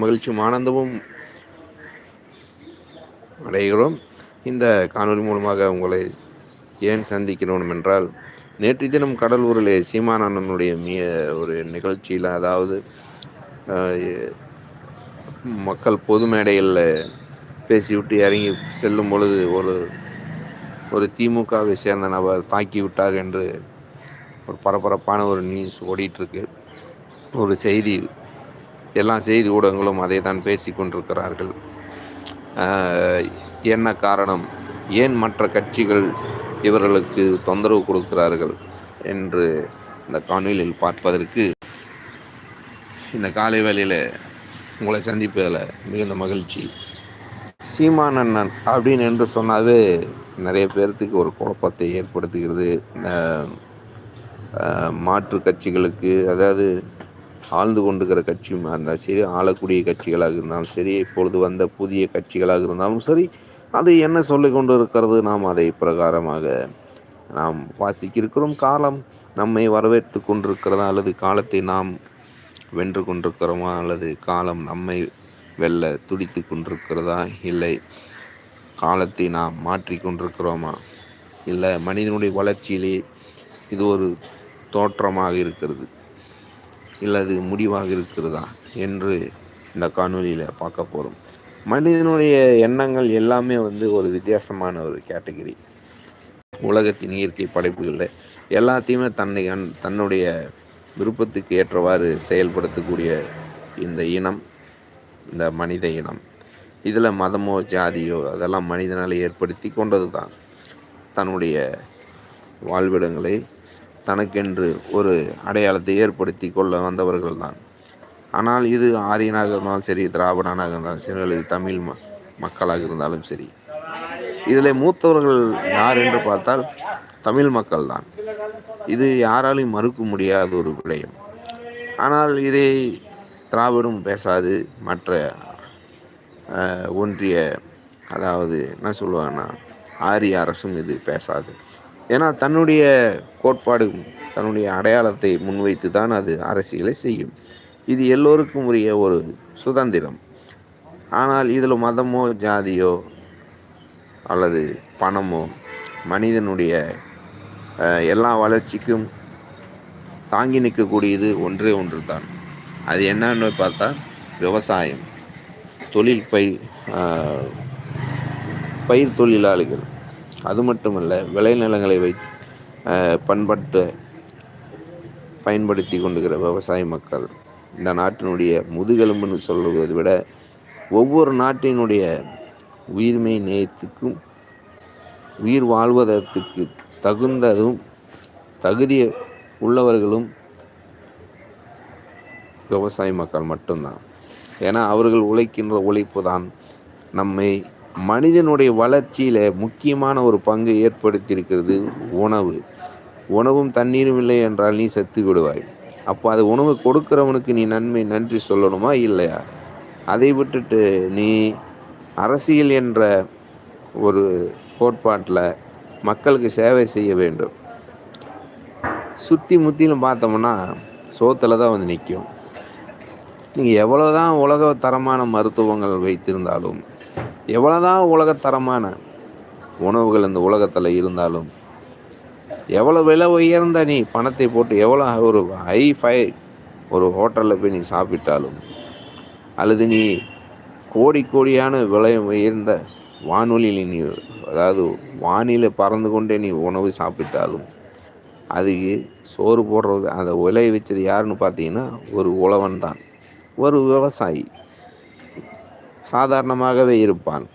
மகிழ்ச்சியும் ஆனந்தமும் அடைகிறோம். இந்த காணொலி மூலமாக உங்களை ஏன் சந்திக்கிறோம் என்றால் நேற்று தினம் கடலூரிலே சீமான் அண்ணனுடைய மிய ஒரு நிகழ்ச்சியில் அதாவது மக்கள் பொது மேடையில் பேசிவிட்டு இறங்கி செல்லும் பொழுது ஒரு ஒரு திமுகவை சேர்ந்த நபர் தாக்கி விட்டார் என்று ஒரு பரபரப்பான ஒரு நியூஸ் ஓடிட்டுருக்கு ஒரு செய்தி எல்லா செய்தி ஊடகங்களும் அதை தான் பேசி கொண்டிருக்கிறார்கள் என்ன காரணம்? ஏன் மற்ற கட்சிகள் இவர்களுக்கு தொந்தரவு கொடுக்கிறார்கள் என்று இந்த காணொலியில் பார்ப்பதற்கு இந்த காலை வேளையில் உங்களை சந்திப்பதில் மிகுந்த மகிழ்ச்சி. சீமானண்ணன் அப்படின்னு என்று சொன்னாவே நிறைய பேர்த்துக்கு ஒரு குழப்பத்தை ஏற்படுத்துகிறது. மாற்று கட்சிகளுக்கு அதாவது ஆழ்ந்து கொண்டுக்கிற கட்சியும் அந்த சரி ஆளக்கூடிய கட்சிகளாக இருந்தாலும் சரி இப்பொழுது வந்த புதிய கட்சிகளாக இருந்தாலும் சரி அது என்ன சொல்லி கொண்டு இருக்கிறது நாம் அதை பிரகாரமாக நாம் வாசிக்கிருக்கிறோம் காலம் நம்மை வரவேற்று கொண்டிருக்கிறதா? அல்லது காலத்தை நாம் வென்று கொண்டிருக்கிறோமா? அல்லது காலம் நம்மை வெல்ல துடித்து கொண்டிருக்கிறதா? இல்லை காலத்தை நாம் மாற்றி கொண்டிருக்கிறோமா? இல்லை மனிதனுடைய வளர்ச்சியிலே இது ஒரு தோற்றமாக இருக்கிறது. இல்லை அது முடிவாக இருக்கிறதா என்று இந்த காணொலியில் பார்க்க போகிறோம் மனிதனுடைய எண்ணங்கள் எல்லாமே வந்து ஒரு வித்தியாசமான ஒரு கேட்டகிரி. உலகத்தின் இயற்கை படைப்புகளில் எல்லாத்தையுமே தன்னை தன்னுடைய விருப்பத்துக்கு ஏற்றவாறு செயல்படுத்தக்கூடிய இந்த இனம் இந்த மனித இனம். இதில் மதமோ ஜாதியோ அதெல்லாம் மனிதனால் ஏற்படுத்தி கொண்டது தான் தன்னுடைய வாழ்விடங்களை தனக்கென்று ஒரு அடையாளத்தை ஏற்படுத்தி கொள்ள வந்தவர்கள் தான் ஆனால் இது ஆரியனாக இருந்தாலும் சரி திராவிடனாக இருந்தாலும் சரி அல்லது தமிழ் ம மக்களாக இருந்தாலும் சரி. இதில் மூத்தவர்கள் யார் என்று பார்த்தால் தமிழ் மக்கள் தான் இது யாராலையும் மறுக்க முடியாத ஒரு விடயம். ஆனால் இதை திராவிடம் பேசாது மற்ற ஒன்றிய அதாவது என்ன சொல்லுவாங்கன்னா ஆரிய அரசும் இது பேசாது. ஏன்னா தன்னுடைய கோட்பாடு தன்னுடைய அடையாளத்தை முன்வைத்து தான் அது அரசியலை செய்யும். இது எல்லோருக்கும் உரிய ஒரு சுதந்திரம். ஆனால் இதில் மதமோ ஜாதியோ அல்லது பணமோ மனிதனுடைய எல்லா வளர்ச்சிக்கும் தாங்கி நிற்கக்கூடியது ஒன்றே ஒன்று தான் அது என்னன்னு பார்த்தா விவசாயம். தொழில் பயிர் பயிர் தொழிலாளிகள். அது மட்டுமல்ல விளைநிலங்களை வை பண்பட்டு பயன்படுத்தி கொண்டுகிற விவசாய மக்கள் இந்த நாட்டினுடைய முதுகெலும்புன்னு சொல்லுவதை விட ஒவ்வொரு நாட்டினுடைய உயிர்மை நேயத்துக்கும் உயிர் வாழ்வதற்கு தகுந்ததும் தகுதிய உள்ளவர்களும் விவசாய மக்கள் மட்டும்தான். ஏன்னா அவர்கள் உழைக்கின்ற உழைப்பு தான் நம்மை மனிதனுடைய வளர்ச்சியில் முக்கியமான ஒரு பங்கு ஏற்படுத்தியிருக்கிறது உணவு. உணவும் தண்ணீரும் இல்லை என்றால் நீ செத்து விடுவாய். அப்போ அது உணவு கொடுக்குறவனுக்கு நீ நன்மை நன்றி சொல்லணுமா இல்லையா? அதை விட்டுட்டு நீ அரசியல் என்ற ஒரு கோட்பாட்டில் மக்களுக்கு சேவை செய்ய வேண்டும். சுற்றி முத்திலும் பார்த்தோம்னா சோத்தில் தான் வந்து நிற்கும். நீங்கள் எவ்வளோ தான் உலக தரமான மருத்துவங்கள் வைத்திருந்தாலும் எவ்வளோ தான் உலகத்தரமான உணவுகள் இந்த உலகத்தில் இருந்தாலும் எவ்வளோ விலை உயர்ந்த நீ பணத்தை போட்டு எவ்வளோ ஒரு ஹை ஃபை ஒரு ஹோட்டலில் போய் நீ சாப்பிட்டாலும் அல்லது நீ கோடி கோடியான விலை உயர்ந்த வானொலியில் நீ அதாவது வானிலை பறந்து கொண்டே நீ உணவு சாப்பிட்டாலும் அதுக்கு சோறு போடுறது அந்த விலை வச்சது யாருன்னு பார்த்தீங்கன்னா ஒரு உழவன் தான். ஒரு விவசாயி. சாதாரணமாகவே இருப்பான்.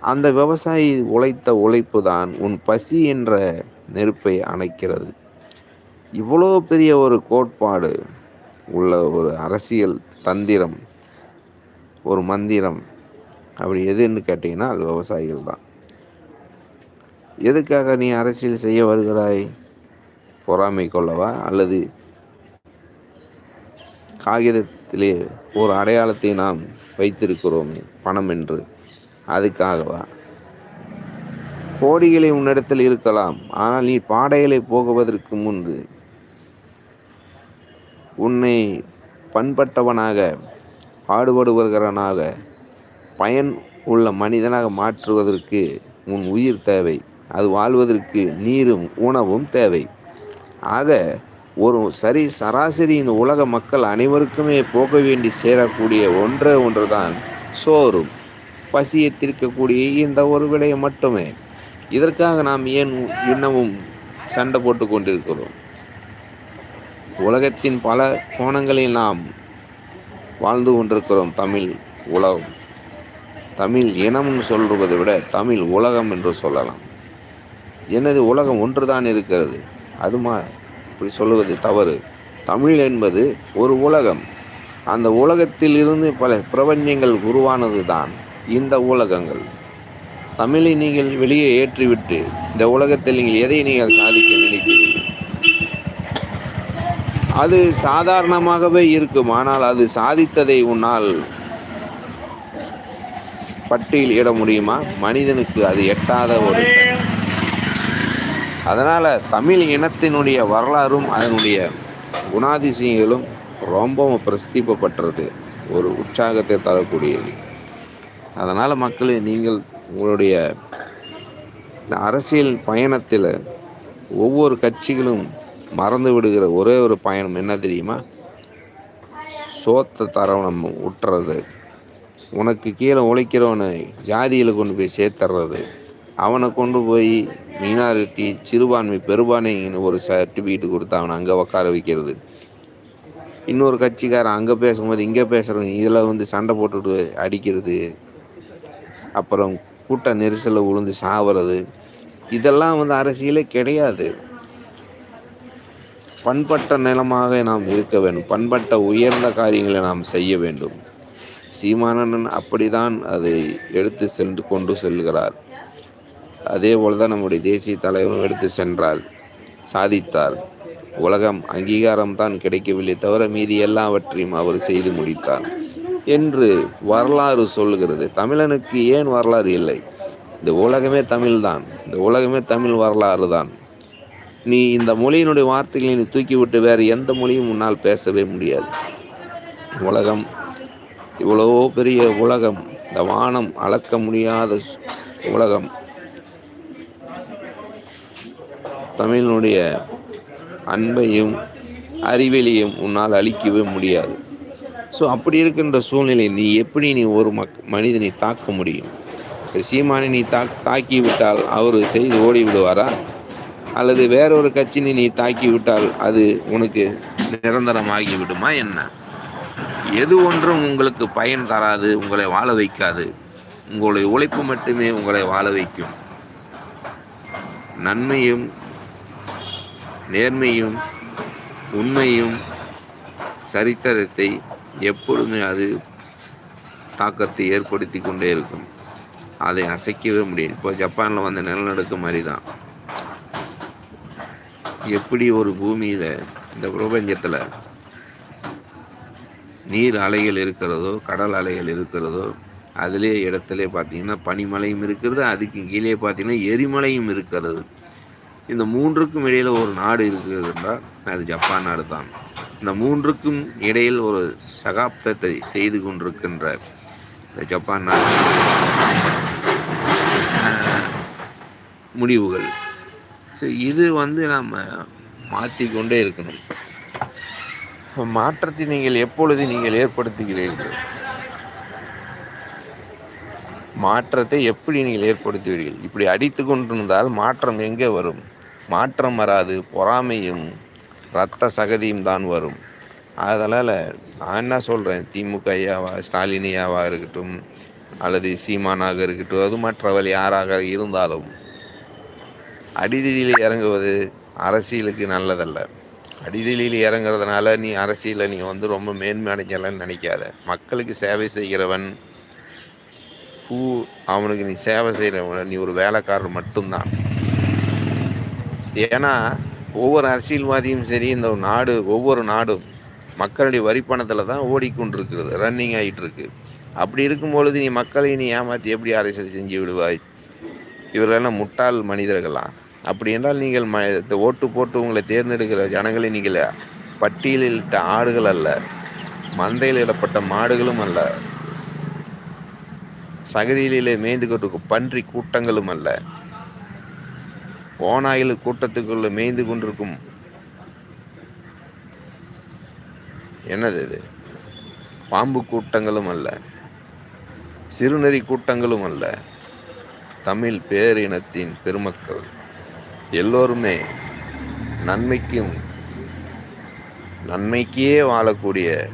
அந்த விவசாயி உழைத்த உழைப்பு தான் உன் பசி என்ற நெருப்பை அணைக்கிறது. இவ்வளோ பெரிய ஒரு கோட்பாடு உள்ள ஒரு அரசியல் தந்திரம் ஒரு மந்திரம் அப்படி எதுன்னு கேட்டிங்கன்னா அது விவசாயிகள் தான். எதுக்காக நீ அரசியல் செய்ய வருகிறாய்? பொறாமை கொள்ளவா? அல்லது காகிதத்திலே ஒரு அடையாளத்தை நாம் வைத்திருக்கிறோமே பணம் என்று. அதுக்காகவா? கோடிகளை உன்னிடத்தில் இருக்கலாம். ஆனால் நீ பாடைகளை போகுவதற்கு முன்பு உன்னை பண்பட்டவனாக பாடுபடுவர்களாக பயன் உள்ள மனிதனாக மாற்றுவதற்கு உன் உயிர் தேவை. அது வாழ்வதற்கு நீரும் உணவும் தேவை. ஆக ஒரு சரி சராசரி இந்த உலக மக்கள் அனைவருக்குமே போக வேண்டி சேரக்கூடிய ஒன்றே தான் சோறும். பசியை தீர்க்கக்கூடிய இந்த ஒரு விலையை மட்டுமே. இதற்காக நாம் ஏன் இன்னமும் சண்டை போட்டு கொண்டிருக்கிறோம்? உலகத்தின் பல கோணங்களில் நாம் வாழ்ந்து கொண்டிருக்கிறோம் தமிழ் உலகம். தமிழ் இனம்னு சொல்வதை விட தமிழ் உலகம் என்று சொல்லலாம். எனது உலகம் ஒன்றுதான் இருக்கிறது. அது மா அப்படி சொல்லுவது தவறு. தமிழ் என்பது ஒரு உலகம். அந்த உலகத்தில் இருந்து பல பிரபஞ்சங்கள் உருவானது தான் இந்த உலகங்கள். தமிழை நீங்கள் வெளியே ஏற்றிவிட்டு இந்த உலகத்தில் நீங்கள் எதை நீங்கள் சாதிக்க நினைக்கிறீர்கள்? அது சாதாரணமாகவே இருக்கும். ஆனால் அது சாதித்ததை உன்னால் பட்டியல் இட முடியுமா? மனிதனுக்கு அது எட்டாத ஒரு அதனால் தமிழ் இனத்தினுடைய வரலாறும் அதனுடைய குணாதிசயங்களும் ரொம்பவும் பிரஸ்திப்பப்பட்டது ஒரு உற்சாகத்தை தரக்கூடியது. அதனால் மக்களே நீங்கள் உங்களுடைய அரசியல் பயணத்தில் ஒவ்வொரு கட்சிகளும் மறந்து விடுகிற ஒரே ஒரு பயணம் என்ன தெரியுமா? சோத்த தரவணம் உட்டுறது. உனக்கு கீழே உழைக்கிறவனை ஜாதியில் கொண்டு போய் சேர்த்துறது. அவனை கொண்டு போய் மைனாரிட்டி சிறுபான்மை பெரும்பான்மைன்னு ஒரு சர்டிஃபிகேட் கொடுத்தாங்க அங்கே உட்கார வைக்கிறது. இன்னொரு கட்சிக்காரன் அங்கே பேசும்போது இங்கே பேசுகிறவங்க இதில் வந்து சண்டை போட்டுட்டு அடிக்கிறது. அப்புறம் கூட்ட நெரிசலில் விழுந்து சாவறது. இதெல்லாம் வந்து அரசியலே கிடையாது. பண்பட்ட நிலமாக நாம் இருக்க வேண்டும். பண்பட்ட உயர்ந்த காரியங்களை நாம் செய்ய வேண்டும். சீமானன் அப்படிதான் அதை எடுத்து சென்று கொண்டு செல்கிறார். அதே போல் தான் நம்முடைய தேசிய தலைவரும் எடுத்து சென்றார் சாதித்தார் உலகம் அங்கீகாரம் தான் கிடைக்கவில்லை தவிர மீதி எல்லாவற்றையும் அவர் செய்து முடித்தார் என்று வரலாறு சொல்லுகிறது. தமிழனுக்கு ஏன் வரலாறு இல்லை? இந்த உலகமே தமிழ்தான். இந்த உலகமே தமிழ் வரலாறு தான் நீ இந்த மொழியினுடைய வார்த்தைகளை நீ தூக்கிவிட்டு வேறு எந்த மொழியும் முன்னால் பேசவே முடியாது. உலகம் இவ்வளவோ பெரிய உலகம். இந்த வானம் அளக்க முடியாத உலகம். தமிழினுடைய அன்பையும் அறிவெளியும் உன்னால் அழிக்கவே முடியாது. ஸோ அப்படி இருக்கின்ற சூழ்நிலை நீ எப்படி நீ ஒரு மக் மனிதனை தாக்க முடியும்? சீமானை நீ தா தாக்கி விட்டால் அவர் செய்து ஓடி விடுவாரா அல்லது வேறொரு கட்சியினை நீ தாக்கி விட்டால் அது உனக்கு நிரந்தரமாகி விடுமா என்ன? எது ஒன்றும் உங்களுக்கு பயன் தராது உங்களை வாழ வைக்காது. உங்களுடைய உழைப்பு மட்டுமே உங்களை வாழ வைக்கும். நன்மையும் நேர்மையும் உண்மையும் சரித்திரத்தை எப்பொழுதுமே அது தாக்கத்தை ஏற்படுத்தி கொண்டே இருக்கும். அதை அசைக்கவே முடியும் இப்போ ஜப்பானில் வந்த நிலநடுக்கம் மாதிரி தான் எப்படி ஒரு பூமியில் இந்த பிரபஞ்சத்தில் நீர் அலைகள் இருக்கிறதோ கடல் அலைகள் இருக்கிறதோ அதிலே இடத்துல பார்த்தீங்கன்னா பனிமலையும் இருக்கிறது அதுக்கு கீழே பார்த்தீங்கன்னா எரிமலையும் இருக்கிறது. இந்த மூன்றுக்கும் இடையில் ஒரு நாடு இருக்கிறது என்றால் அது ஜப்பான் நாடு தான் இந்த மூன்றுக்கும் இடையில் ஒரு சகாப்தத்தை செய்து கொண்டிருக்கின்ற இந்த ஜப்பான் நாடு முடிவுகள். ஸோ இது வந்து நாம் மாற்றிக்கொண்டே இருக்கணும். மாற்றத்தை நீங்கள் எப்பொழுது நீங்கள் ஏற்படுத்துகிறீர்கள்? மாற்றத்தை எப்படி நீங்கள் ஏற்படுத்துவீர்கள்? இப்படி அடித்து கொண்டிருந்தால் மாற்றம் எங்கே வரும்? மாற்றம் வராது பொறாமையும் இரத்த சகதியும் தான் வரும். அதனால் நான் என்ன சொல்கிறேன் திமுக ஐயாவா ஸ்டாலினியாவாக இருக்கட்டும் அல்லது சீமானாக இருக்கட்டும் அது மற்றவள் யாராக இருந்தாலும் அடிதடியில் இறங்குவது அரசியலுக்கு நல்லதல்ல. அடிதலில் இறங்குறதுனால நீ அரசியலில் நீ வந்து ரொம்ப மேன்மை அடைஞ்சலன்னு நினைக்காத. மக்களுக்கு சேவை செய்கிறவன் பூ அவனுக்கு நீ சேவை செய்கிறவன் நீ ஒரு வேலைக்காரர் மட்டும்தான். ஏன்னா ஒவ்வொரு அரசியல்வாதியும் சரி இந்த நாடு ஒவ்வொரு நாடும் மக்களுடைய வரிப்பணத்தில் தான் ஓடிக்கொண்டிருக்கிறது ரன்னிங் ஆகிட்டு இருக்கு அப்படி இருக்கும் பொழுது நீ மக்களை நீ ஏமாற்றி எப்படி அரசியல் செஞ்சு விடுவாய்? இவர்களெல்லாம் முட்டாள் மனிதர்களா? அப்படி என்றால் நீங்கள் ம ஓட்டு போட்டு உங்களை தேர்ந்தெடுக்கிற ஜனங்களை நீங்கள் பட்டியலிட்ட ஆடுகள் அல்ல மந்தையில் இடப்பட்ட மாடுகளும் அல்ல சகதியிலே மேய்ந்து கொண்டிருக்கும் பன்றி கூட்டங்களும் அல்ல. ஓநாயில் கூட்டத்துக்குள்ளே மேய்ந்து கொண்டிருக்கும். என்னது இது? பாம்பு கூட்டங்களும் அல்ல. சிறுநெறி கூட்டங்களும் அல்ல. தமிழ் பேரினத்தின் பெருமக்கள் எல்லோருமே நன்மைக்கும் நன்மைக்கே வாழக்கூடிய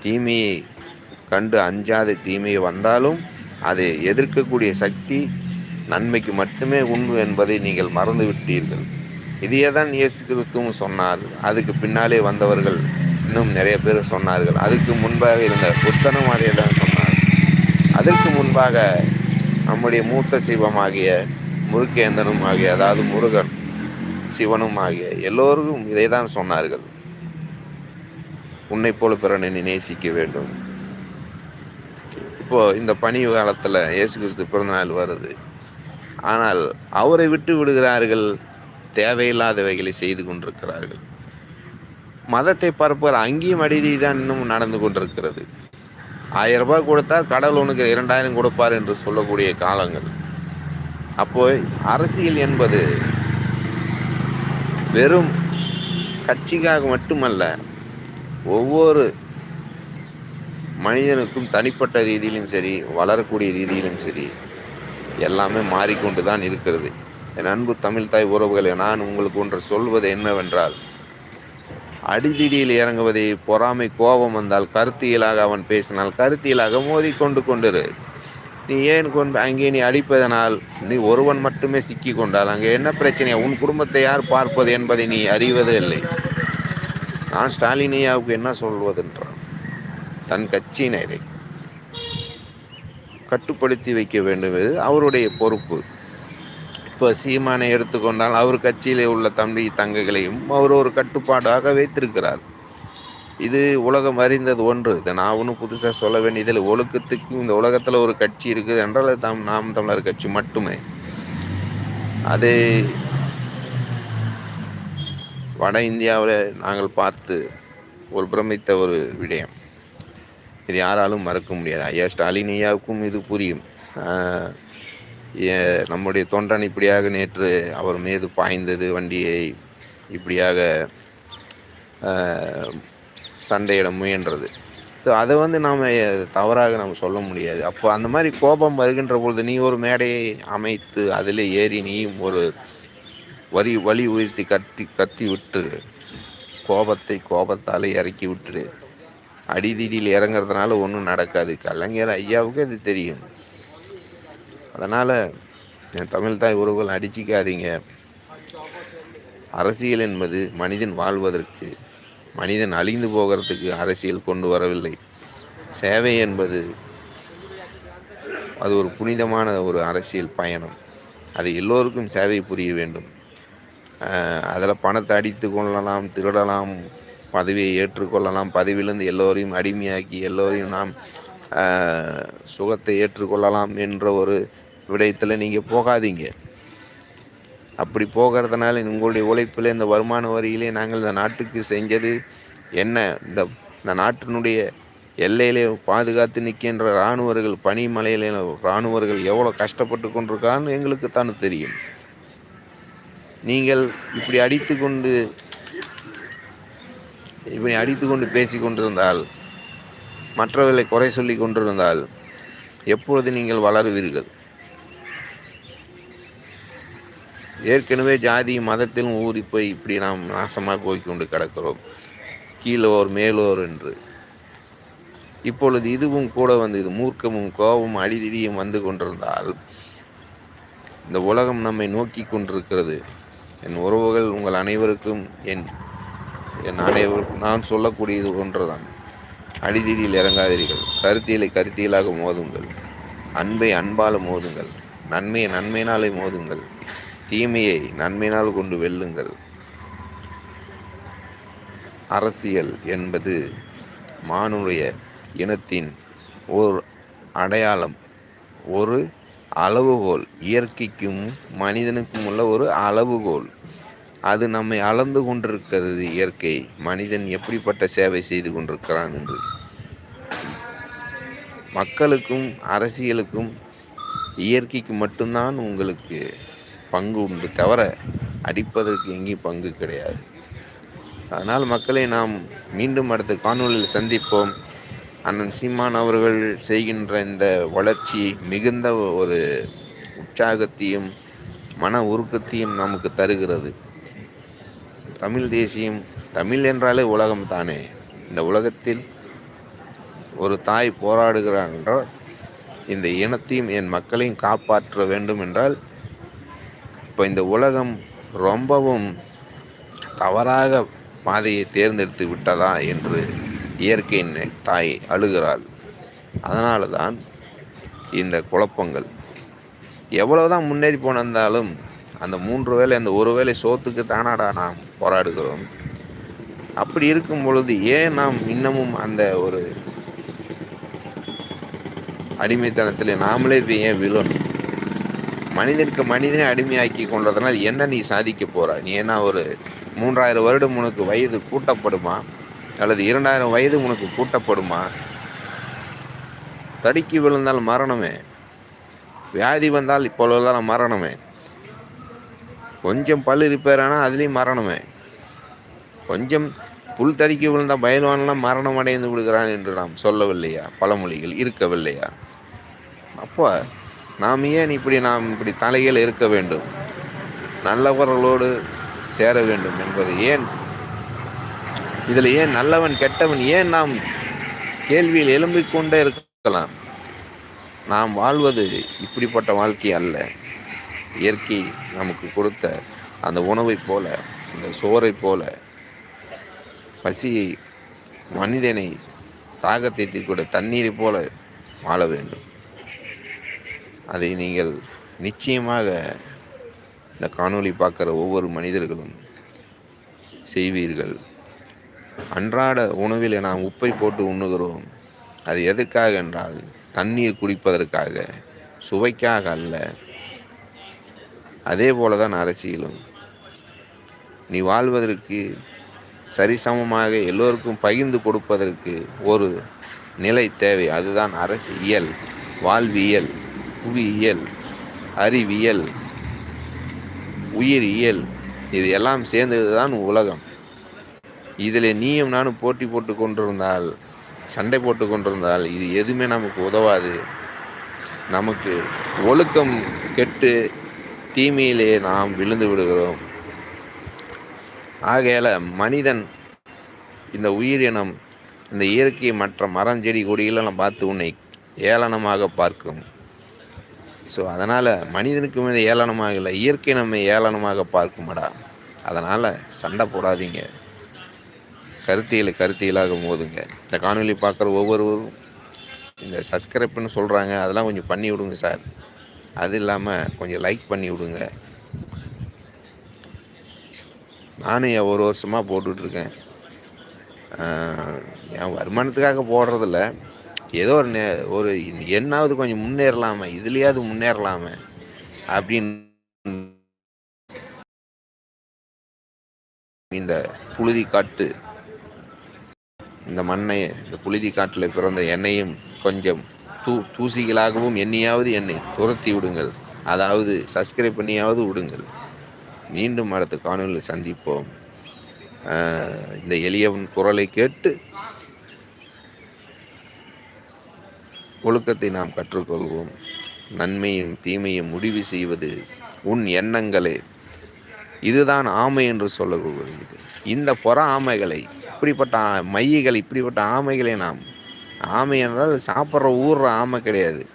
தீமையை கண்டு அஞ்சாத தீமையை வந்தாலும் அதை எதிர்க்கக்கூடிய சக்தி நன்மைக்கு மட்டுமே உண்டு என்பதை நீங்கள் மறந்து விட்டீர்கள் இதையே தான் இயேசு கிறிஸ்துவும் சொன்னார். அதுக்கு பின்னாலே வந்தவர்கள் இன்னும் நிறைய பேர் சொன்னார்கள். அதுக்கு முன்பாக இருந்த புத்தனும் அதே தான் சொன்னார். அதற்கு முன்பாக நம்முடைய மூத்த சிவமாகிய முருகேந்தனும் ஆகிய அதாவது முருகன் சிவனும் ஆகிய எல்லோருக்கும் இதை தான் சொன்னார்கள். உன்னை போல பிறனை நீ நேசிக்க வேண்டும். இப்போது இந்த பனி காலத்தில் இயேசு கிறிஸ்து பிறந்த நாள் வருது. ஆனால் அவரை விட்டு விடுகிறார்கள் தேவையில்லாதவைகளை செய்து கொண்டிருக்கிறார்கள். மதத்தை பார்ப்பவர் அங்கேயும் அடிதி தான் இன்னும் நடந்து கொண்டிருக்கிறது. ஆயிரம் ரூபாய் கொடுத்தால் கடவுள் உனக்கு இரண்டாயிரம் கொடுப்பார் என்று சொல்லக்கூடிய காலங்கள். அப்போ அரசியல் என்பது வெறும் கட்சிக்காக மட்டுமல்ல ஒவ்வொரு மனிதனுக்கும் தனிப்பட்ட ரீதியிலும் சரி வளரக்கூடிய ரீதியிலும் சரி எல்லாமே மாறிக்கொண்டு தான் இருக்கிறது. என் அன்பு தமிழ்தாய் உறவுகளை நான் உங்களுக்கு ஒன்று சொல்வது என்னவென்றால் அடிதிடியில் இறங்குவதை பொறாமை கோபம் வந்தால் கருத்தியலாக அவன் பேசினால் கருத்தியலாக மோதி கொண்டு கொண்டிரு. நீ ஏன் கொண்டு அங்கே நீ அடிப்பதனால் நீ ஒருவன் மட்டுமே சிக்கி கொண்டால் அங்கே என்ன பிரச்சனையா? உன் குடும்பத்தை யார் பார்ப்பது என்பதை நீ அறிவதே இல்லை. நான் ஸ்டாலினியாவுக்கு என்ன சொல்வதென்றான் தன் கட்சியினரை கட்டுப்படுத்தி வைக்க வேண்டுவது அவருடைய பொறுப்பு. இப்போ சீமானை எடுத்துக்கொண்டால் அவர் கட்சியிலே உள்ள தம்பி தங்கைகளையும் அவர் ஒரு கட்டுப்பாடாக வைத்திருக்கிறார். இது உலகம் அறிந்தது ஒன்று. இதை நான் ஒன்றும் புதுசாக சொல்ல வேண்டியதில் ஒழுக்கத்துக்கும் இந்த உலகத்தில் ஒரு கட்சி இருக்குது என்றால் தம் தாம் நாம் தமிழர் கட்சி மட்டுமே. அது வட இந்தியாவில் நாங்கள் பார்த்து ஒரு பிரமித்த ஒரு விடயம். இது யாராலும் மறக்க முடியாது. ஐயா ஸ்டாலின் ஐயாவுக்கும் இது புரியும். நம்முடைய தொண்டன் இப்படியாக நேற்று அவர் மீது பாய்ந்தது வண்டியை இப்படியாக சண்டையிட முயன்றது. ஸோ அதை வந்து நாம் தவறாக நம்ம சொல்ல முடியாது. அப்போ அந்த மாதிரி கோபம் வருகின்ற பொழுது நீ ஒரு மேடையை அமைத்து அதில் ஏறி நீயும் ஒரு வரி வழி உயர்த்தி கத்தி கத்தி விட்டு கோபத்தை கோபத்தால் இறக்கி விட்டுடு. அடிதிடியில் இறங்குறதுனால ஒன்றும் நடக்காது. கலைஞர் ஐயாவுக்கு அது தெரியும். அதனால் என் தமிழ் தாய் உறவுகள் அடிச்சிக்காதீங்க. அரசியல் என்பது மனிதன் வாழ்வதற்கு மனிதன் அழிந்து போகிறதுக்கு அரசியல் கொண்டு வரவில்லை. சேவை என்பது அது ஒரு புனிதமான ஒரு அரசியல் பயணம். அது எல்லோருக்கும் சேவை புரிய வேண்டும். அதில் பணத்தை அடித்து கொள்ளலாம் திருடலாம் பதவியை ஏற்றுக்கொள்ளலாம். பதவியிலிருந்து எல்லோரையும் அடிமையாக்கி எல்லோரையும் நாம் சுகத்தை ஏற்றுக்கொள்ளலாம் என்ற ஒரு விடயத்தில் நீங்கள் போகாதீங்க. அப்படி போகிறதுனால உங்களுடைய உழைப்பில் இந்த வருமான வரியிலே நாங்கள் இந்த நாட்டுக்கு செஞ்சது என்ன? இந்த இந்த நாட்டினுடைய எல்லையிலே பாதுகாத்து நிற்கின்ற இராணுவர்கள் பனிமலையில இராணுவர்கள் எவ்வளோ கஷ்டப்பட்டு கொண்டிருக்கான்னு எங்களுக்கு தானே தெரியும். நீங்கள் இப்படி அடித்து கொண்டு இப்படி அடித்து கொண்டு பேசி கொண்டிருந்தால் மற்றவர்களை குறை சொல்லி கொண்டிருந்தால் எப்பொழுது நீங்கள் வளருவீர்கள்? ஏற்கனவே ஜாதி மதத்திலும் ஊறி போய் இப்படி நாம் நாசமாக போய் கொண்டு கிடக்கிறோம். கீழோர் மேலோர் என்று. இப்பொழுது இதுவும் கூட வந்து இது மூர்க்கமும் கோபமும் அடிதிடியும் வந்து கொண்டிருந்தால் இந்த உலகம் நம்மை நோக்கி கொண்டிருக்கிறது. என் உறவுகள் உங்கள் அனைவருக்கும் என் என் அனைவருக்கும் நான் சொல்லக்கூடியது ஒன்றுதான். அடிதிடியில் இறங்காதீர்கள். கருத்தியலை கருத்தியலாக மோதுங்கள். அன்பை அன்பால் மோதுங்கள். நன்மையை நன்மையினாலே மோதுங்கள். தீமையை நன்மையினால் கொண்டு வெல்லுங்கள். அரசியல் என்பது மானுடைய இனத்தின் ஓர் அடையாளம். ஒரு அளவுகோல். இயற்கைக்கும் மனிதனுக்கும் உள்ள ஒரு அளவுகோல். அது நம்மை அளந்து கொண்டிருக்கிறது இயற்கை. மனிதன் எப்படிப்பட்ட சேவை செய்து கொண்டிருக்கிறான் என்று. மக்களுக்கும் அரசியலுக்கும் இயற்கைக்கு மட்டும்தான் உங்களுக்கு பங்கு உண்டு தவிர அடிப்பதற்கு எங்கேயும் பங்கு கிடையாது. அதனால் மக்களை நாம் மீண்டும் அடுத்த காணொலியில் சந்திப்போம். அண்ணன் சீமான் அவர்கள் செய்கின்ற இந்த வளர்ச்சி மிகுந்த ஒரு உற்சாகத்தையும் மன உருக்கத்தையும் நமக்கு தருகிறது. தமிழ் தேசியம் தமிழ் என்றாலே உலகம் தானே. இந்த உலகத்தில் ஒரு தாய் போராடுகிறார் என்றால் இந்த இனத்தையும் என் மக்களையும் காப்பாற்ற வேண்டும் என்றால் இப்போ இந்த உலகம் ரொம்பவும் தவறாக பாதையை தேர்ந்தெடுத்து விட்டதா என்று இயற்கையின் தாய் அழுகிறாள். அதனால தான் இந்த குழப்பங்கள் எவ்வளவுதான் முன்னேறி போனிருந்தாலும் அந்த மூன்று வேலை அந்த ஒரு வேலை சோத்துக்கு தானாடா நாம் போராடுகிறோம். அப்படி இருக்கும் பொழுது ஏன் நாம் இன்னமும் அந்த ஒரு அடிமைத்தனத்தில் நாமளே ஏன் விழணும்? மனிதனுக்கு மனிதனை அடிமையாக்கி கொண்டதனால் என்ன நீ சாதிக்க போகிற நீ என்ன ஒரு மூன்றாயிரம் வருடம் உனக்கு வயது கூட்டப்படுமா? அல்லது இரண்டாயிரம் வயது உனக்கு கூட்டப்படுமா? தடுக்கி விழுந்தால் மரணமே. வியாதி வந்தால் இப்பொழுதுதான் மரணமே. கொஞ்சம் பல் ரிப்பேர் ஆனால் அதுலேயும் மரணமே. கொஞ்சம் புல் தடிக்க விழுந்த பயல்வான்லாம் மரணம் அடைந்து விடுகிறான் என்று நாம் சொல்லவில்லையா? பழமொழிகள் இருக்கவில்லையா? அப்போ நாம் ஏன் இப்படி நாம் இப்படி தலையில் இருக்க வேண்டும்? நல்லவர்களோடு சேர வேண்டும் என்பது ஏன்? இதில் ஏன் நல்லவன் கெட்டவன் ஏன் நாம் கேள்வியில் எழும்பிக்கொண்டே இருக்கலாம்? நாம் வாழ்வது இப்படிப்பட்ட வாழ்க்கை அல்ல. இயற்கை நமக்கு கொடுத்த அந்த உணவை போல இந்த சோறை போல பசியை மனிதனை தாகத்தை தீர்க்கூட தண்ணீரை போல வாழ வேண்டும். அதை நீங்கள் நிச்சயமாக இந்த காணொளி பார்க்குற ஒவ்வொரு மனிதர்களும் செய்வீர்கள். அன்றாட உணவில் நாம் உப்பை போட்டு உண்ணுகிறோம். அது எதற்காக என்றால் தண்ணீர் குடிப்பதற்காக சுவைக்காக அல்ல. அதே போல தான் அரசியலும். நீ வாழ்வதற்கு சரிசமமாக எல்லோருக்கும் பகிர்ந்து கொடுப்பதற்கு ஒரு நிலை தேவை. அதுதான் அரசியல் வாழ்வியல் புவியியல் அறிவியல் உயிரியல். இது எல்லாம் சேர்ந்தது தான் உலகம். இதில் நீயும் நானும் போட்டி போட்டு கொண்டிருந்தால் சண்டை போட்டு கொண்டிருந்தால் இது எதுவுமே நமக்கு உதவாது. நமக்கு ஒழுக்கம் கெட்டு தீமையிலே நாம் விழுந்து விடுகிறோம். ஆகையால் மனிதன் இந்த உயிரினம் இந்த இயற்கை மற்ற மரம் செடி கொடிகளெல்லாம் பார்த்து உன்னை ஏளனமாக பார்க்கும். ஸோ அதனால் மனிதனுக்கு மீது ஏளனமாக இல்லை இயற்கை நம்ம ஏளனமாக பார்க்குமடா. அதனால் சண்டை போடாதீங்க. கருத்தியல் கருத்தியலாக மோதுங்க இந்த காணொலி பார்க்குற ஒவ்வொருவரும் இந்த சப்ஸ்கிரைப்னு சொல்கிறாங்க அதெல்லாம் கொஞ்சம் பண்ணி விடுங்க சார். அது இல்லாமல் கொஞ்சம் லைக் பண்ணி விடுங்க. நானும் என் ஒரு வருஷமாக போட்டுட்ருக்கேன் என் வருமானத்துக்காக போடுறதில்ல. ஏதோ ஒரு நே ஒரு என்னாவது கொஞ்சம் முன்னேறலாமே இதுலேயாவது முன்னேறலாமே அப்படின்னு இந்த புழுதி காட்டு இந்த மண்ணை இந்த புழுதி காட்டில் பிறந்த எண்ணெயும் கொஞ்சம் தூ தூசிகளாகவும் எண்ணியாவது என்னை துரத்தி விடுங்கள். அதாவது சப்ஸ்கிரைப் பண்ணியாவது விடுங்கள். மீண்டும் அடுத்த காணொலியில் சந்திப்போம். இந்த எளியவன் குரலை கேட்டு ஒழுக்கத்தை நாம் கற்றுக்கொள்வோம். நன்மையும் தீமையும் முடிவு செய்வது உன் எண்ணங்களே. இதுதான் ஆமை என்று சொல்லக்கூடியது. இந்த புற ஆமைகளை இப்படிப்பட்ட மையங்கள் இப்படிப்பட்ட ஆமைகளை நாம் ஆமை என்றால் சாப்பிட்ற ஊர்ற ஆமை கிடையாது.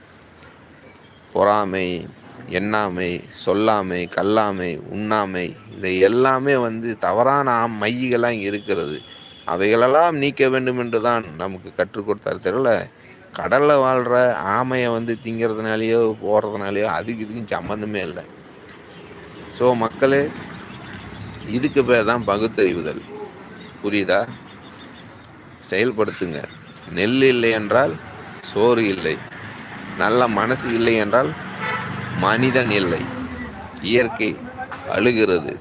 பொறாமை எண்ணாமை சொல்லாமை கல்லாமை உண்ணாமை இதை எல்லாமே வந்து தவறான ஆம் மையங்களாக இங்கே இருக்கிறது. அவைகளெல்லாம் நீக்க வேண்டும் என்று தான் நமக்கு கற்றுக் கொடுத்தார். தெரியல? கடலில் வாழ்கிற ஆமையை வந்து திங்கிறதுனாலேயோ போகிறதுனாலையோ அதுக்கு இதுக்கும் சம்மந்தமே இல்லை. ஸோ மக்களே இதுக்கு பேர் தான் பகுத்தறிவுதல். புரியுதா? செயல்படுத்துங்க. நெல் இல்லை என்றால் சோறு இல்லை. நல்ல மனசு இல்லை என்றால் மனிதன் இல்லை. இயற்கை அழுகிறது.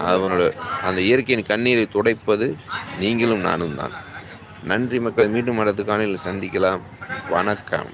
அவனோட அந்த இயற்கையின் கண்ணீரை துடைப்பது நீங்களும் நானும் தான் நன்றி மக்கள் மீண்டும் அடுத்த காலையில் சந்திக்கலாம். வணக்கம்.